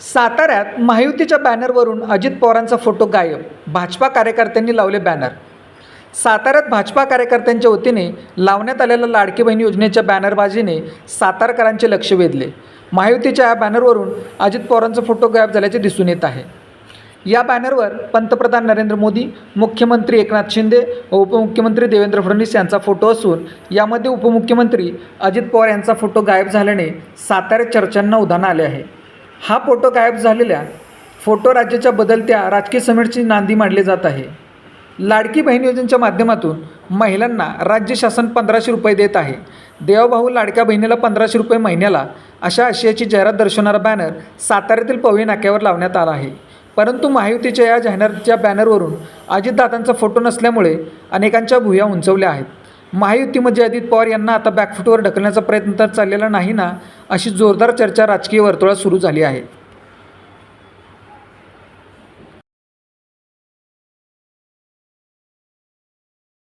साताऱ्यात महायुतीच्या बॅनरवरून अजित पवारांचा फोटो गायब. भाजपा कार्यकर्त्यांनी लावले बॅनर. साताऱ्यात भाजपा कार्यकर्त्यांच्या वतीने लावण्यात आलेल्या लाडकी बहीण योजनेच्या बॅनरबाजीने सातारकरांचे लक्ष वेधले. महायुतीच्या या बॅनरवरून अजित पवारांचा फोटो गायब झाल्याचे दिसून येत आहे. या बॅनरवर पंतप्रधान नरेंद्र मोदी मुख्यमंत्री एकनाथ शिंदे व उपमुख्यमंत्री देवेंद्र फडणवीस यांचा फोटो असून यामध्ये उपमुख्यमंत्री अजित पवार यांचा फोटो गायब झाल्याने साताऱ्यात चर्चांना उधाण आले आहे. हा फोटो गायब झालेल्या फोटो राज्याच्या बदलत्या राजकीय समीरची नांदी मांडली जात आहे. लाडकी बहीण योजनेच्या माध्यमातून महिलांना राज्य शासन पंधराशे रुपये देत आहे. देवभाऊ लाडक्या बहिणीला पंधराशे रुपये महिन्याला अशा आशयाची जाहिरात दर्शवणारा बॅनर साताऱ्यातील पवई नाक्यावर लावण्यात आला आहे. परंतु महायुतीच्या या जाहिरातीच्या बॅनरवरून अजितदादांचा फोटो नसल्यामुळे अनेकांच्या भुया उंचवल्या आहेत. महायुतीमध्ये अजित पवार यांना आता बॅकफुटवर ढकलण्याचा प्रयत्न तर चाललेला नाही ना अशी जोरदार चर्चा राजकीय वर्तुळात सुरू झाली आहे.